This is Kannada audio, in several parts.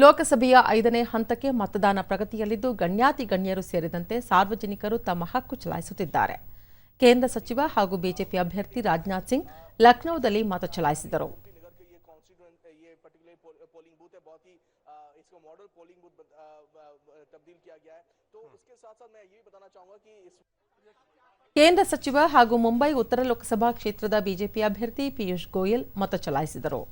ಲೋಕಸಭೆಯ ಐದನೇ ಹಂತಕ್ಕೆ ಮತದಾನ ಪ್ರಗತಿಯಲ್ಲಿದ್ದು, ಗಣ್ಯಾತಿ ಗಣ್ಯರು ಸೇರಿದಂತೆ ಸಾರ್ವಜನಿಕರು ತಮ್ಮ ಹಕ್ಕು ಚಲಾಯಿಸುತ್ತಿದ್ದಾರೆ. ಕೇಂದ್ರ ಸಚಿವ ಹಾಗೂ ಬಿಜೆಪಿ ಅಭ್ಯರ್ಥಿ ರಾಜನಾಥ್ ಸಿಂಗ್ ಲಖನೌದಲ್ಲಿ ಮತ ಚಲಾಯಿಸಿದರು. ಕೇಂದ್ರ ಸಚಿವ ಹಾಗೂ ಮುಂಬೈ ಉತ್ತರ ಲೋಕಸಭಾ ಕ್ಷೇತ್ರದ ಬಿಜೆಪಿ ಅಭ್ಯರ್ಥಿ ಪಿಯೂಷ್ ಗೋಯಲ್ ಮತ ಚಲಾಯಿಸಿದರು.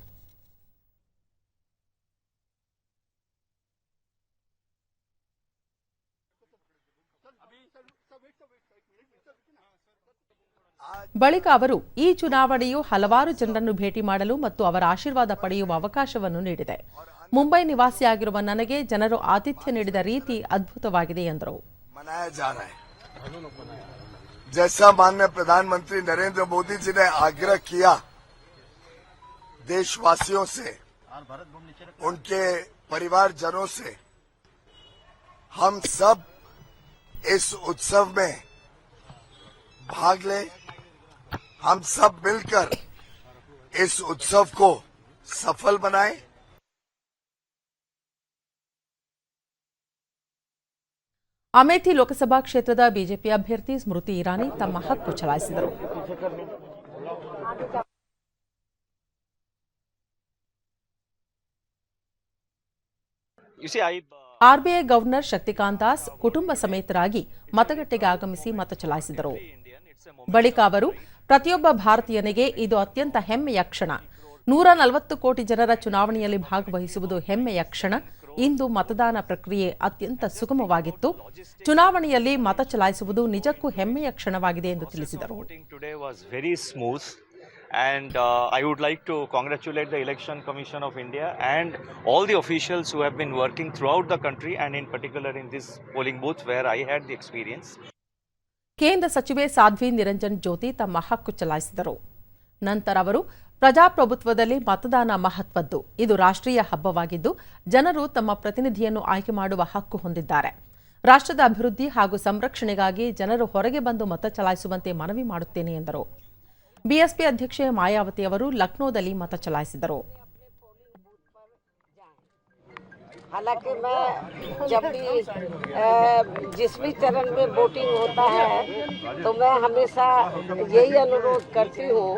ಬಳಿಕ ಅವರು ಈ ಚುನಾವಣೆಯು ಹಲವಾರು ಜನರನ್ನು ಭೇಟಿ ಮಾಡಲು ಮತ್ತು ಅವರ ಆಶೀರ್ವಾದ ಪಡೆಯುವ ಅವಕಾಶವನ್ನು ನೀಡಿದೆ ಮುಂಬೈ ನಿವಾಸಿಯಾಗಿರುವ ನನಗೆ ಜನರು ಆತಿಥ್ಯ ನೀಡಿದ ರೀತಿ ಅದ್ಭುತವಾಗಿದೆ ಎಂದರು मनाया जा रहा है जैसा माननीय प्रधानमंत्री नरेंद्र मोदी जी ने आग्रह किया देशवासियों से उनके परिवारजनों से हम सब इस उत्सव में भाग लें हम सब मिलकर इस उत्सव को सफल बनाएं ಅಮೇಥಿ ಲೋಕಸಭಾ ಕ್ಷೇತ್ರದ ಬಿಜೆಪಿ ಅಭ್ಯರ್ಥಿ ಸ್ಮೃತಿ ಇರಾನಿ ತಮ್ಮ ಹಕ್ಕು ಚಲಾಯಿಸಿದರು You see, I. RBI governor Shaktikanta Das ಕುಟುಂಬ ಸಮೇತರಾಗಿ ಮತಗಟ್ಟೆಗೆ ಆಗಮಿಸಿ ಮತ ಚಲಾಯಿಸಿದರು. ಬಳಿಕ ಅವರು, ಪ್ರತಿಯೊಬ್ಬ ಭಾರತೀಯನಿಗೆ ಇದು ಅತ್ಯಂತ ಹೆಮ್ಮೆಯ ಕ್ಷಣ. ನೂರ ನಲವತ್ತು ಕೋಟಿ ಜನರ ಚುನಾವಣೆಯಲ್ಲಿ ಭಾಗವಹಿಸುವುದು ಹೆಮ್ಮೆಯ ಕ್ಷಣ. ಇಂದು ಮತದಾನ ಪ್ರಕ್ರಿಯೆ ಅತ್ಯಂತ ಸುಗಮವಾಗಿತ್ತು. ಚುನಾವಣೆಯಲ್ಲಿ ಮತ ಚಲಾಯಿಸುವುದು ನಿಜಕ್ಕೂ ಹೆಮ್ಮೆಯ ಕ್ಷಣವಾಗಿದೆ ಎಂದು ತಿಳಿಸಿದರು. And uh, I would like to congratulate the Election Commission of India and all the officials who have been working throughout the country, and in particular in this polling booth where I had the experience. ಕೇಂದ್ರ ಸಚಿವೆ ಸಾಧ್ವಿ ನಿರಂಜನ್ ಜ್ಯೋತಿ ತಮ್ಮ ಹಕ್ಕು ಚಲಾಯಿಸಿದರು ನಂತರ ಅವರು ಪ್ರಜಾಪ್ರಭುತ್ವದಲ್ಲಿ ಮತದಾನ ಮಹತ್ವದ್ದು ಇದು ರಾಷ್ಟ್ರೀಯ ಹಬ್ಬವಾಗಿದ್ದು ಜನರು ತಮ್ಮ ಪ್ರತಿನಿಧಿಯನ್ನು ಆಯ್ಕೆ ಮಾಡುವ ಹಕ್ಕು ಹೊಂದಿದ್ದಾರೆ ರಾಷ್ಟ್ರದ ಅಭಿವೃದ್ಧಿ ಹಾಗೂ ಸಂರಕ್ಷಣೆಗಾಗಿ ಜನರು ಹೊರಗೆ ಬಂದು ಮತ ಚಲಾಯಿಸುವಂತೆ ಮನವಿ ಮಾಡುತ್ತೇನೆ ಎಂದರು ಬಿಎಸ್ಪಿ ಅಧ್ಯಕ್ಷೆ ಮಾಯಾವತಿ ಅವರು ಲಕ್ನೋದಲ್ಲಿ ಮತ ಚಲಾಯಿಸಿದರು हालांकि मैं जब भी अ, जिस भी चरण में वोटिंग होता है तो मैं हमेशा यही अनुरोध करती हूँ